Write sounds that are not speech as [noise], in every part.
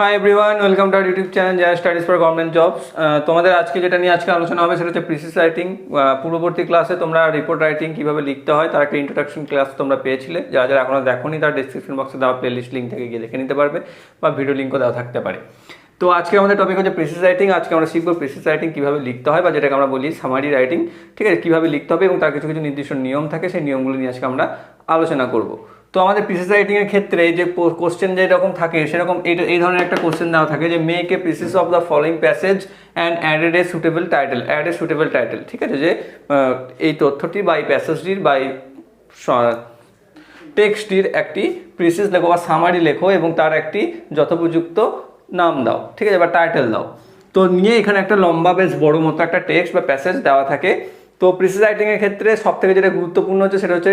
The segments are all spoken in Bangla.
Hi everyone welcome to our YouTube channel Jaya studies for government jobs তোমাদের আজকে যেটা নিয়ে আজকে আলোচনা হবে সেটা হচ্ছে প্রিসিস রাইটিং পূর্ববর্তী ক্লাসে তোমরা রিপোর্ট রাইটিং কীভাবে লিখতে হয়, তার একটা ইন্ট্রোডাকশন ক্লাস তোমরা পেয়েছিলে। যারা যারা এখনও দেখোনি, তার ডিসক্রিপশন বক্সে দেওয়া প্লেলিস্ট লিঙ্ক থেকে গিয়ে দেখে নিতে পারবে বা ভিডিও লিঙ্কও দেওয়া থাকতে পারে। তো আজকে আমাদের টপিক হচ্ছে প্রিসিস রাইটিং আজকে আমরা শিখব প্রিসিস রাইটিং কীভাবে লিখতে হয় বা যেটাকে আমরা বলি সামারি রাইটিং ঠিক আছে, কীভাবে লিখতে হবে এবং তার কিছু কিছু নির্দিষ্ট নিয়ম থাকে, সেই নিয়মগুলো নিয়ে আজকে আমরা আলোচনা করব। তো আমাদের প্রিসিস রাইটিং এর ক্ষেত্রে যে কোশ্চেন যেরকম থাকে, সেরকম এই ধরনের একটা কোশ্চেন দেওয়া থাকে যে make a precis of the following passage and added a suitable title add a suitable title ঠিক আছে? যে এই তথ্যটি বা এই প্যাসেজটির বা এই টেক্সটির একটি প্রিসিস লেখো বা সামারি লেখো এবং তার একটি যথোপযুক্ত নাম দাও, ঠিক আছে? বা টাইটেল দাও। তো নিয়ে এখানে একটা লম্বা বেশ বড় মতো একটা টেক্সট বা প্যাসেজ দেওয়া থাকে। তো প্রিসিস রাইটিংয়ের ক্ষেত্রে সব থেকে যেটা গুরুত্বপূর্ণ হচ্ছে সেটা হচ্ছে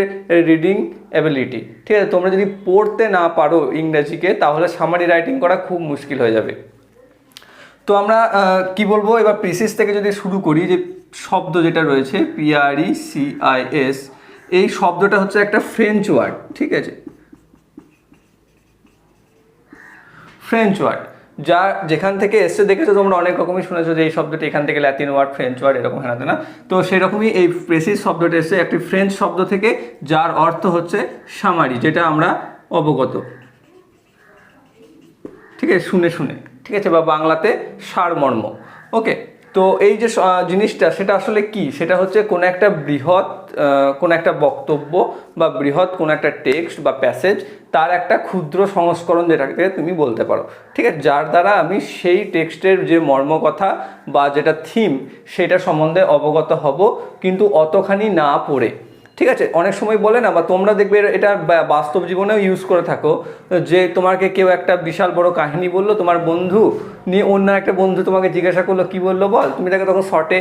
রিডিং অ্যাবিলিটি ঠিক আছে? তোমরা যদি পড়তে না পারো ইংরেজিকে, তাহলে সামারি রাইটিং করা খুব মুশকিল হয়ে যাবে। তো আমরা কি বলব? এবার প্রিসিস থেকে যদি শুরু করি, যে শব্দ যেটা রয়েছে পিআরই সিআইএস এই শব্দটা হচ্ছে একটা ফ্রেঞ্চ ওয়ার্ড ঠিক আছে? ফ্রেঞ্চ ওয়ার্ড যা যেখান থেকে এসছে দেখেছ তোমরা অনেক রকমই শুনেছো যে এই শব্দটি এখান থেকে ল্যাটিন ওয়ার্ড ফ্রেঞ্চ ওয়ার্ড এরকম হেনাতে না তো সেরকমই এই প্রেসিস শব্দটি এসছে একটি ফ্রেঞ্চ শব্দ থেকে, যার অর্থ হচ্ছে সামারি, যেটা আমরা অবগত। ঠিক আছে? শুনে শুনে। ঠিক আছে? বা বাংলাতে সারমর্ম। ওকে। তো এই যে জিনিসটা, সেটা আসলে কি? সেটা হচ্ছে কোনো একটা বৃহৎ কোন একটা বক্তব্য বা বৃহৎ কোনো একটা টেক্সট বা প্যাসেজ তার একটা ক্ষুদ্র সংস্করণ যেটাকে তুমি বলতে পারো। ঠিক আছে? যার দ্বারা আমি সেই টেক্সটের যে মর্মকথা বা যেটা থিম সেটা সম্বন্ধে অবগত হব, কিন্তু অতখানি না পড়ে। ঠিক আছে, অনেক সময় বলে না, বা তোমরা দেখবে এটা বাস্তব জীবনেও ইউজ করে থাকো, যে তোমাকে কেউ একটা বিশাল বড় কাহিনী বলল, তোমার বন্ধু নিয়ে অন্য একটা বন্ধু তোমাকে জিজ্ঞাসা করল, কি বলল বল? তুমি তাকে তখন শর্টে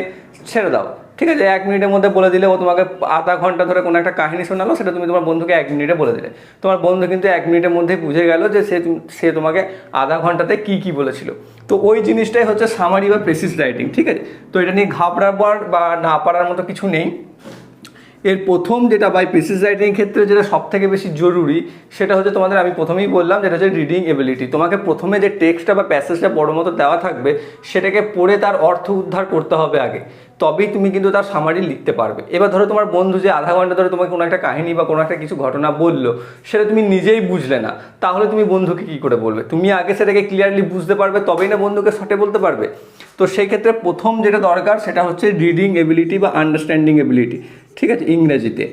ছেড়ে দাও। ঠিক আছে, এক মিনিটের মধ্যে বলে দিলে ও তোমাকে আধা ঘণ্টা ধরে কোনো একটা কাহিনী শোনালো, সেটা তুমি তোমার বন্ধুকে এক মিনিটে বলে দিলে। তোমার বন্ধু কিন্তু এক মিনিটের মধ্যে বুঝে গেল যে সে সে তোমাকে আধা ঘন্টাতে কি কি বলেছিল। তো ওই জিনিসটাই হচ্ছে সামারি বা প্রেসিস রাইটিং ঠিক আছে? তো এটা নিয়ে ঘাবড়াবার বা না পারার মতো কিছু নেই। এর প্রথম যেটা বাই রাইটিং ক্ষেত্রে যেটা সব থেকে বেশি জরুরি, সেটা হচ্ছে তোমাদের আমি প্রথমেই বললাম যেটা হচ্ছে রিডিং এবিলিটি তোমাকে প্রথমে যে টেক্সটটা বা প্যাসেজটা বড় মতো দেওয়া থাকবে, সেটাকে পড়ে তার অর্থ উদ্ধার করতে হবে আগে। তবেই তুমি কিন্তু তার সামারি লিখতে পারবে। এবার ধরো তোমার বন্ধু যে আধা ঘণ্টা ধরে তোমাকে কোনো একটা কাহিনী বা কোনো একটা কিছু ঘটনা বলল, সেটা তুমি নিজেই বুঝলে না। তাহলে তুমি বন্ধুকে কি করে বলবে? তুমি আগে সেটাকে ক্লিয়ারলি বুঝতে পারবে, তবেই না বন্ধুকে শর্টে বলতে পারবে? তো সেই ক্ষেত্রে প্রথম যেটা দরকার, সেটা হচ্ছে রিডিং এবিলিটি বা আন্ডারস্ট্যান্ডিং এবিলিটি ঠিক আছে, ইংরেজিতে।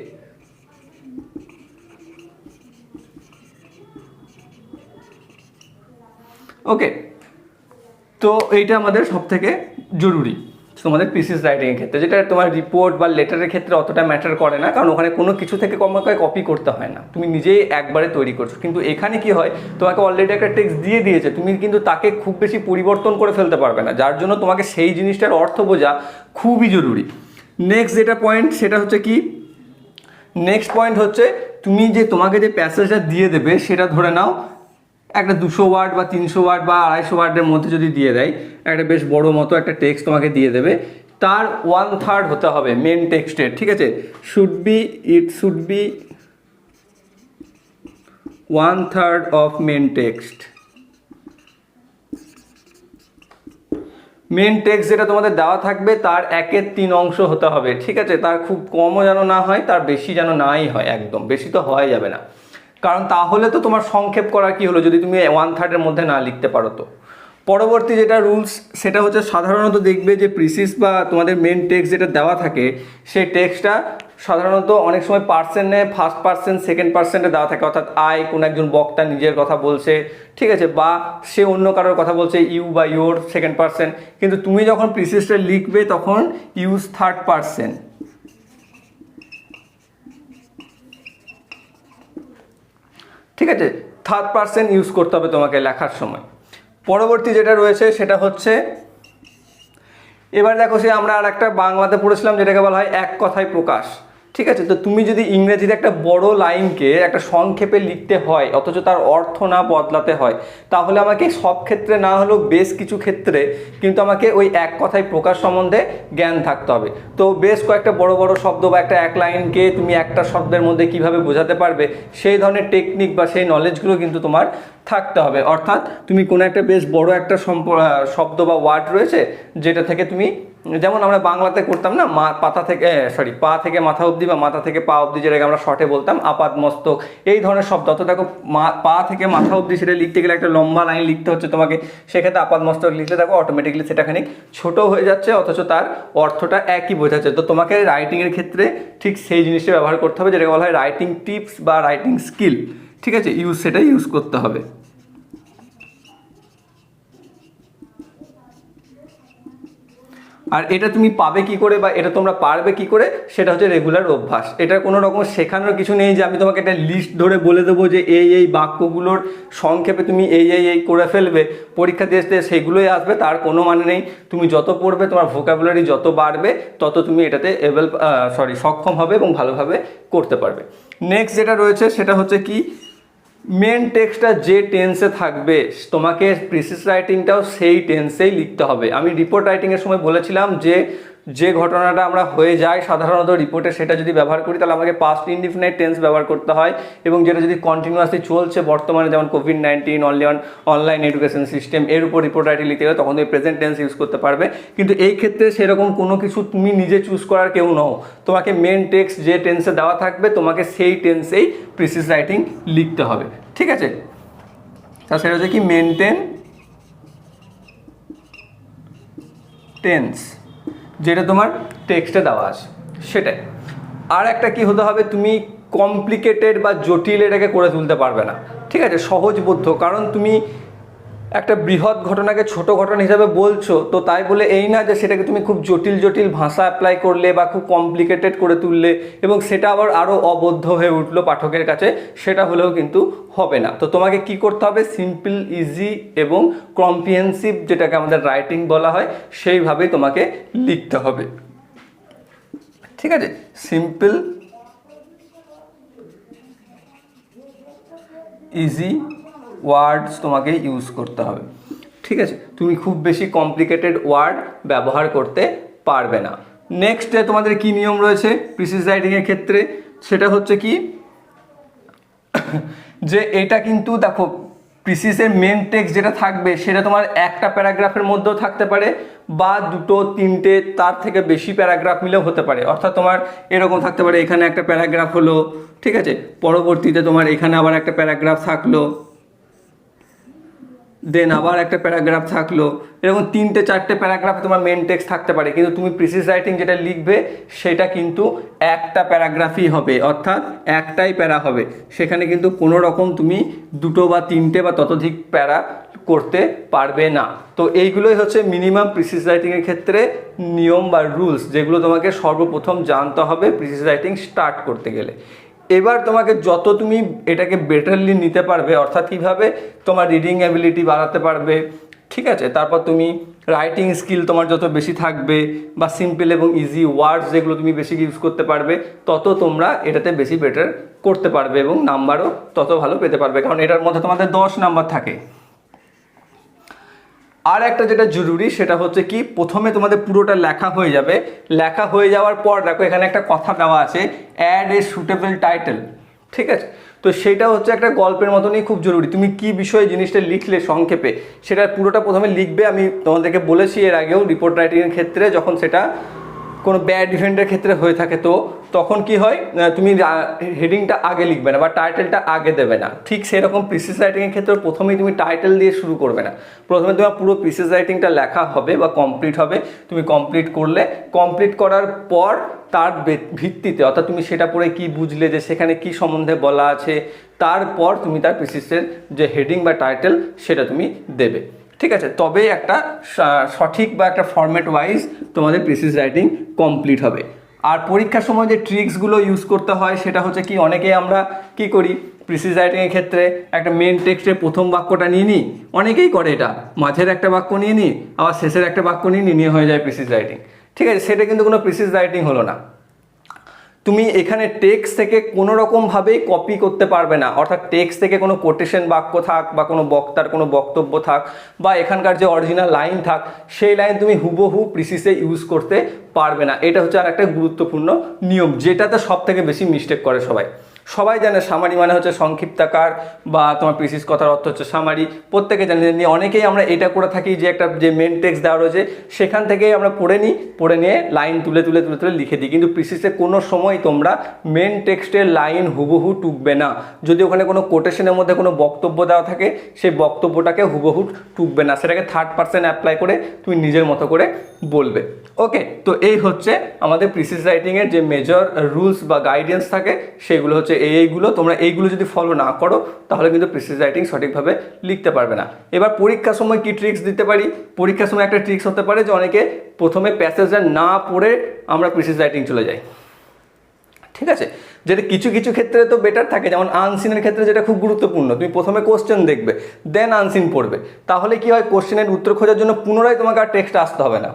ওকে তো এইটা আমাদের সব থেকে জরুরি তোমাদের পিসিস রাইটিংয়ের ক্ষেত্রে, যেটা তোমার রিপোর্ট বা লেটারের ক্ষেত্রে অতটা ম্যাটার করে না, কারণ ওখানে কোনো কিছু থেকে তোমাকে কপি করতে হয় না। তুমি নিজেই একবারে তৈরি করছ। কিন্তু এখানে কি হয়, তোমাকে অলরেডি একটা টেক্সট দিয়ে দিয়েছে, তুমি কিন্তু তাকে খুব বেশি পরিবর্তন করে ফেলতে পারবে না, যার জন্য তোমাকে সেই জিনিসটার অর্থ বোঝা খুবই জরুরি। নেক্সট যেটা পয়েন্ট সেটা হচ্ছে কি? নেক্সট পয়েন্ট হচ্ছে, তুমি যে তোমাকে যে প্যাসেজটা দিয়ে দেবে, সেটা ধরে নাও, একটা দুশো ওয়ার্ড বা তিনশো ওয়ার্ড বা আড়াইশো ওয়ার্ডের মধ্যে যদি দিয়ে দেয়, একটা বেশ বড় মতো একটা টেক্সট তোমাকে দিয়ে দেবে, তার ওয়ান থার্ড হতে হবে মেন টেক্সটের ঠিক আছে? Should be it should be one third of main text main text যেটা তোমাদের দেওয়া থাকবে তার একের তিন অংশ হতে হবে, ঠিক আছে? তার খুব কমও যেন না হয়, তার বেশি যেন নাই হয়, একদম। বেশি তো হওয়াই যাবে না। কারণ তাহলে তো তোমার সংক্ষেপ করার কি হলো, যদি তুমি ওয়ান থার্ডের মধ্যে না লিখতে পারো তো? পরবর্তী যেটা রুলস সেটা হচ্ছে সাধারণত দেখবে যে প্রিসিস বা তোমাদের মেন টেক্সট যেটা দেওয়া থাকে, সেই টেক্সটটা সাধারণত অনেক সময় পার্সেন্টে ফার্স্ট পার্সেন্ট সেকেন্ড পার্সেন্টে দেওয়া থাকে। অর্থাৎ আই কোনো একজন বক্তা নিজের কথা বলছে, ঠিক আছে? বা সে অন্য কারোর কথা বলছে ইউ বা ইউর সেকেন্ড পার্সেন্ট কিন্তু তুমি যখন প্রিসিসটা লিখবে, তখন ইউজ থার্ড পার্সেন্ট ঠিক আছে? থার্ড পার্সেন্ট ইউজ করতে হবে তোমাকে লেখার সময়। পরবর্তী যেটা রয়েছে, সেটা হচ্ছে, এবার দেখো সে আমরা আর একটা বাংলাতে পড়েছিলাম, যেটাকে বলা হয় এক কথায় প্রকাশ। ঠিক আছে, তো তুমি যদি ইংরেজিতে একটা বড় লাইনকে একটা সংক্ষেপে লিখতে হয়, অথচ তার অর্থ না বদলাতে হয়, তাহলে আমাকে সব ক্ষেত্রে না হলেও বেশ কিছু ক্ষেত্রে কিন্তু আমাকে ওই এক কথায় প্রকাশ সম্বন্ধে জ্ঞান থাকতে হবে। তো বেশ কয়েকটা বড় বড় শব্দ বা একটা এক লাইনকে তুমি একটা শব্দের মধ্যে কীভাবে বোঝাতে পারবে, সেই ধরনের টেকনিক বা সেই নলেজগুলো কিন্তু তোমার থাকতে হবে। অর্থাৎ তুমি কোনো একটা বেশ বড় একটা শব্দ বা ওয়ার্ড রয়েছে, যেটা থেকে তুমি যেমন আমরা বাংলাতে করতাম না, মা পাতা থেকে সরি পা থেকে মাথা অবধি বা মাথা থেকে পা অবধি যেটাকে আমরা শর্টে বলতাম আপাত মস্তক এই ধরনের শব্দ। অত দেখো পা থেকে মাথা অবধি সেটা লিখতে গেলে একটা লম্বা লাইন লিখতে হচ্ছে তোমাকে, সেক্ষেত্রে আপাত মস্তক লিখলে দেখো অটোমেটিকলি সেটা খানিক ছোট হয়ে যাচ্ছে, অথচ তার অর্থটা একই বোঝাচ্ছে তো তোমাকে রাইটিংয়ের ক্ষেত্রে ঠিক সেই জিনিসটা ব্যবহার করতে হবে, যেটাকে বলা হয় রাইটিং টিপস বা রাইটিং স্কিল ঠিক আছে? ইউজ সেটা ইউজ করতে হবে। আর এটা তুমি পাবে কি করে বা এটা তোমরা পারবে কি করে, সেটা হচ্ছে রেগুলার অভ্যাস। এটা কোনো রকম শেখানোর কিছু নেই যে আমি তোমাকে একটা লিস্ট ধরে বলে দেবো যে এই এই বাক্যগুলোর সংক্ষেপে তুমি এই এই এই করে ফেলবে। পরীক্ষা দিয়ে আসতে সেগুলোই আসবে, তার কোনো মানে নেই। তুমি যত পড়বে, তোমার ভোকাবুলারি যত বাড়বে, তত তুমি এটাতে এবেল সরি সক্ষম হবে এবং ভালোভাবে করতে পারবে। নেক্সট যেটা রয়েছে, সেটা হচ্ছে কি? মেন টেক্সটটা যে টেন্সে থাকবে, তোমাকে প্রিসিস রাইটিংটাও সেই টেন্সেই লিখতে হবে। আমি রিপোর্ট রাইটিংয়ের সময় বলেছিলাম যে যে ঘটনাটা আমরা হয়ে যায় সাধারণত রিপোর্টে সেটা যদি ব্যবহার করি, তাহলে আমাকে পাস্ট ইনডিফিনাইট টেন্স ব্যবহার করতে হয় এবং যেটা যদি কন্টিনিউয়াসলি চলছে বর্তমানে, যেমন Covid nineteen online online education system এর উপর রিপোর্ট রাইটিং লিখতে গেলে তখন তুমি প্রেজেন্ট টেন্স ইউজ করতে পারবে। কিন্তু এই ক্ষেত্রে সেরকম কোনো কিছু তুমি নিজে চুজ করার কেউ নও। তোমাকে মেন টেক্সট যে টেন্সে দেওয়া থাকবে, তোমাকে সেই টেন্সেই প্রিসিস রাইটিং লিখতে হবে। ঠিক আছে? তা সেটা হচ্ছে কি মেনটেন টেন্স যেটা তোমার টেক্সটে দেওয়া আছে, সেটাই। আর একটা কি হতে হবে, তুমি কমপ্লিকেটেড বা জটিল এটাকে করে তুলতে পারবে না। ঠিক আছে? সহজবোধ্য কারণ তুমি একটা বৃহৎ ঘটনাকে ছোট ঘটনা হিসাবে বলছো, তো তাই বলে এই না যে সেটাকে তুমি খুব জটিল জটিল ভাষা অ্যাপ্লাই করলে বা খুব কমপ্লিকেটেড করে তুললে এবং সেটা আবার আরও অবদ্ধ হয়ে উঠল পাঠকের কাছে, সেটা হলেও কিন্তু হবে না। তো তোমাকে কি করতে হবে? সিম্পল ইজি এবং কম্প্রিহেন্সিভ যেটাকে আমাদের রাইটিং বলা হয়, সেইভাবেই তোমাকে লিখতে হবে। ঠিক আছে? সিম্পল ইজি ওয়ার্ডস তোমাকে ইউজ করতে হবে। ঠিক আছে? তুমি খুব বেশি কমপ্লিকেটেড ওয়ার্ড ব্যবহার করতে পারবে না। নেক্সট তোমাদের কি নিয়ম রয়েছে প্রিসিস রাইটিংয়ের ক্ষেত্রে? সেটা হচ্ছে কি? [coughs] যে এটা কিন্তু দেখো প্রিসিসের মেন টেক্সট যেটা থাকবে, সেটা তোমার একটা প্যারাগ্রাফের মধ্যেও থাকতে পারে বা দুটো, তিনটে, তার থেকে বেশি প্যারাগ্রাফ মিলেও হতে পারে। অর্থাৎ তোমার এরকম থাকতে পারে, এখানে একটা প্যারাগ্রাফ হলো, ঠিক আছে? পরবর্তীতে তোমার এখানে আবার একটা প্যারাগ্রাফ থাকল দেন আবার একটা প্যারাগ্রাফ থাকল। এরকম তিনটে, চারটে প্যারাগ্রাফে তোমার মেন টেক্সট থাকতে পারে। কিন্তু তুমি প্রিসিস রাইটিং যেটা লিখবে, সেটা কিন্তু একটা প্যারাগ্রাফই হবে। অর্থাৎ একটাই প্যারা হবে। সেখানে কিন্তু কোনো রকম তুমি দুটো বা তিনটে বা ততোধিক প্যারা করতে পারবে না। তো এইগুলোই হচ্ছে মিনিমাম প্রিসিস রাইটিংয়ের ক্ষেত্রে নিয়ম বা রুলস যেগুলো তোমাকে সর্বপ্রথম জানতে হবে প্রিসিস রাইটিং স্টার্ট করতে গেলে। এবার তোমাকে যত তুমি এটাকে বেটারলি নিতে পারবে, অর্থাৎ কীভাবে তোমার রিডিং অ্যাবিলিটি বাড়াতে পারবে, ঠিক আছে? তারপর তুমি রাইটিং স্কিল তোমার যত বেশি থাকবে বা সিম্পল এবং ইজি ওয়ার্ডস যেগুলো তুমি বেশি ইউজ করতে পারবে, তত তোমরা এটাতে বেশি বেটার করতে পারবে এবং নাম্বারও তত ভালো পেতে পারবে। কারণ এটার মধ্যে তোমাদের দশ নাম্বার থাকে। আর একটা যেটা জরুরি, সেটা হচ্ছে কি, প্রথমে তোমাদের পুরোটা লেখা হয়ে যাবে। লেখা হয়ে যাওয়ার পর, দেখো এখানে একটা কথা দেওয়া আছে অ্যাড এ সুটেবল টাইটেল ঠিক আছে? তো সেটা হচ্ছে একটা গল্পের মতনই খুব জরুরি। তুমি কি বিষয়ে জিনিসটা লিখলে সংক্ষেপে, সেটা পুরোটা প্রথমে লিখবে, আমি তোমাদেরকে বলেছি এর আগেও রিপোর্ট রাইটিংয়ের ক্ষেত্রে, যখন সেটা কোনো ব্যাড ইভেন্টের ক্ষেত্রে হয়ে থাকে, তো তখন কি হয় তুমি হেডিংটা আগে লিখবে না বা টাইটেলটা আগে দেবে না। ঠিক সেরকম প্রিসিস রাইটিংয়ের ক্ষেত্রে প্রথমেই তুমি টাইটেল দিয়ে শুরু করবে না। প্রথমে তোমার পুরো প্রিসিস রাইটিংটা লেখা হবে বা কমপ্লিট হবে। তুমি কমপ্লিট করলে কমপ্লিট করার পর তার ভিত্তিতে, অর্থাৎ তুমি সেটা পড়ে কি বুঝলে যে সেখানে কি সম্বন্ধে বলা আছে, তারপর তুমি তার প্রিসিসের যে হেডিং বা টাইটেল সেটা তুমি দেবে। ঠিক আছে? তবেই একটা সঠিক বা একটা ফরম্যাট ওয়াইজ তোমাদের প্রিসিস রাইটিং কমপ্লিট হবে। আর পরীক্ষার সময় যে ট্রিক্সগুলো ইউজ করতে হয়, সেটা হচ্ছে কি অনেকেই আমরা কি করি প্রিসিস রাইটিংয়ের ক্ষেত্রে একটা মেন টেক্সটের প্রথম বাক্যটা নিয়ে নিই। অনেকেই করে এটা। মাঝের একটা বাক্য নিয়ে নিই, আবার শেষের একটা বাক্য নিয়ে নিয়ে হয়ে যায় প্রিসিস রাইটিং ঠিক আছে? সেটা কিন্তু কোনো প্রিসিস রাইটিং হলো না। তুমি এখানে টেক্সট থেকে কোনো রকমভাবেই কপি করতে পারবে না। অর্থাৎ টেক্সট থেকে কোনো কোটেশন বাক্য থাক বা কোনো বক্তার কোনো বক্তব্য থাক বা এখানকার যে অরিজিনাল লাইন থাক, সেই লাইন তুমি হুবহু প্রিসিসে ইউজ করতে পারবে না। এটা হচ্ছে আর একটা গুরুত্বপূর্ণ নিয়ম, যেটাতে সব থেকে বেশি মিস্টেক করে সবাই। সবাই জানে সামারি মানে হচ্ছে সংক্ষিপ্তাকার বা তোমার পিসিস কথার অর্থ হচ্ছে সামারি। প্রত্যেকে জানে অনেকেই আমরা এটা করে থাকি যে একটা যে মেন টেক্সট দেওয়া রয়েছে, সেখান থেকেই আমরা পড়ে নিই, পড়ে নিয়ে লাইন তুলে তুলে তুলে তুলে লিখে দিই। কিন্তু প্রিসিসে কোনো সময় তোমরা মেন টেক্সটের লাইন হুবহু টুকবে না। যদি ওখানে কোনো কোটেশনের মধ্যে কোনো বক্তব্য দেওয়া থাকে, সেই বক্তব্যটাকে হুবহু টুকবে না। সেটাকে থার্ড পার্সেন্ট অ্যাপ্লাই করে তুমি নিজের মতো করে বলবে। ওকে তো এই হচ্ছে আমাদের প্রিসিস রাইটিংয়ের যে মেজর রুলস বা গাইডেন্স থাকে, সেগুলো হচ্ছে এই এইগুলো তোমরা এইগুলো যদি ফলো না করো, তাহলে কিন্তু প্রিসিস রাইটিং সঠিকভাবে লিখতে পারবে না। এবার পরীক্ষার সময় কি ট্রিক্স দিতে পারি? পরীক্ষার সময় একটা ট্রিক্স হতে পারে যে অনেকে প্রথমে প্যাসেজটা না পড়ে আমরা প্রিসিস রাইটিং চলে যাই। ঠিক আছে? যেটা কিছু কিছু ক্ষেত্রে তো বেটার থাকে, যেমন আনসিনের ক্ষেত্রে যেটা খুব গুরুত্বপূর্ণ, তুমি প্রথমে কোশ্চেন দেখবে দেন আনসিন পড়বে। তাহলে কি হয়? কোশ্চেনের উত্তর খোঁজার জন্য পুনরায় তোমাকে আর টেক্সট আসতে হবে না।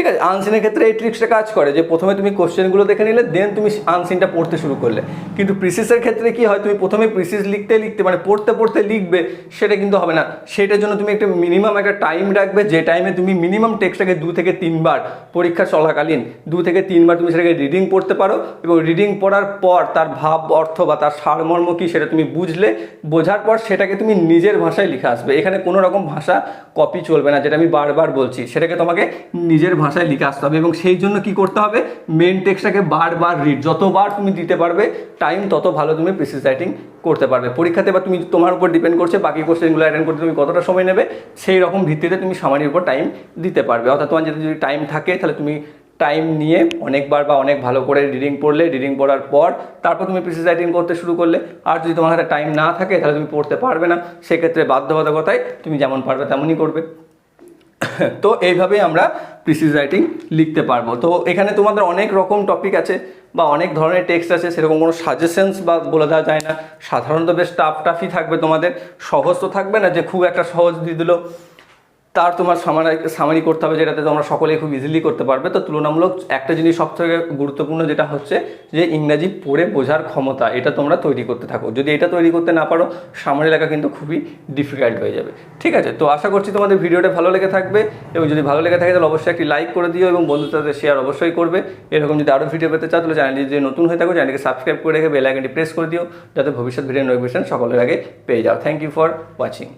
ঠিক আছে আনসিনের ক্ষেত্রে এই ট্রিক্সটা কাজ করে যে প্রথমে তুমি কোশ্চেনগুলো দেখে নিলে দেন তুমি আনসিনটা পড়তে শুরু করলে। কিন্তু প্রিসিসের ক্ষেত্রে কি হয়, তুমি প্রথমে প্রিসিস লিখতে লিখতে মানে পড়তে পড়তে লিখবে, সেটা কিন্তু হবে না। সেটার জন্য তুমি একটা মিনিমাম একটা টাইম রাখবে, যে টাইমে তুমি মিনিমাম টেক্সটটাকে দু থেকে তিনবার পরীক্ষা চলাকালীন, দু থেকে তিনবার তুমি সেটাকে রিডিং পড়তে পারো এবং রিডিং পড়ার পর তার ভাব, অর্থ বা তার সারমর্ম কী সেটা তুমি বুঝলে, বোঝার পর সেটাকে তুমি নিজের ভাষায় লিখে আসবে। এখানে কোনো রকম ভাষা কপি চলবে না, যেটা আমি বারবার বলছি। সেটাকে তোমাকে নিজের ভাষায় লিখে আসতে হবে এবং সেই জন্য কি করতে হবে? মেন টেক্সটটাকে বারবার রিড যতবার তুমি দিতে পারবে টাইম তত ভালো তুমি প্রিসিস রাইটিং করতে পারবে। পরীক্ষাতে বা তুমি তোমার উপর ডিপেন্ড করছে, বাকি কোশ্চেনগুলো অ্যাটেন্ড করতে তুমি কতটা সময় নেবে সেই রকম ভিত্তিতে তুমি সামারির উপর টাইম দিতে পারবে। অর্থাৎ তোমার যদি টাইম থাকে, তাহলে তুমি টাইম নিয়ে অনেকবার বা অনেক ভালো করে রিডিং পড়লে রিডিং পড়ার পর তারপর তুমি প্রিসিস রাইটিং করতে শুরু করলে, আর যদি তোমার হাতে টাইম না থাকে, তাহলে তুমি পড়তে পারবে না। সেক্ষেত্রে বাধ্যবাধকতায় তুমি যেমন পারবে, তেমনই করবে। [coughs] তো এইভাবেই আমরা প্রিসিস রাইটিং লিখতে পারব। তো এখানে তোমাদের অনেক রকম টপিক আছে বা অনেক ধরনের টেক্সট আছে, সেরকম কোনো সাজেশনস বা বলে দেওয়া যায় না। সাধারণত বেশ টাফ টাফই থাকবে তোমাদের। সহজ তো থাকবে না যে খুব একটা সহজ দিয়ে দিল। তার তোমার সামারি সামারি করতে হবে যেটাতে তোমরা সকলে খুব ইজিলি করতে পারবে। তো তুলনামূলক একটা জিনিস সবথেকে গুরুত্বপূর্ণ যেটা হচ্ছে যে ইংরাজি পড়ে বোঝার ক্ষমতা, এটা তোমরা তৈরি করতে থাকো। যদি এটা তৈরি করতে না পারো সামারি লেখা কিন্তু খুবই ডিফিকাল্ট হয়ে যাবে। ঠিক আছে? তো আশা করছি তোমাদের ভিডিওটা ভালো লেগে থাকবে এবং যদি ভালো লেগে থাকে তাহলে অবশ্যই একটি লাইক করে দিও এবং বন্ধুদের সাথে শেয়ার অবশ্যই করবে। এরকম যদি আরও ভিডিও পেতে চাও তাহলে চ্যানেলটি যদি নতুন হয়ে থাকো চ্যানেলকে সাবস্ক্রাইব করে রেখে বেল আইকনটি প্রেস করে দিও, যাতে ভবিষ্যৎ ভিডিও নোটিফিকেশন সকলের আগে পেয়ে যাও। Thank you for watching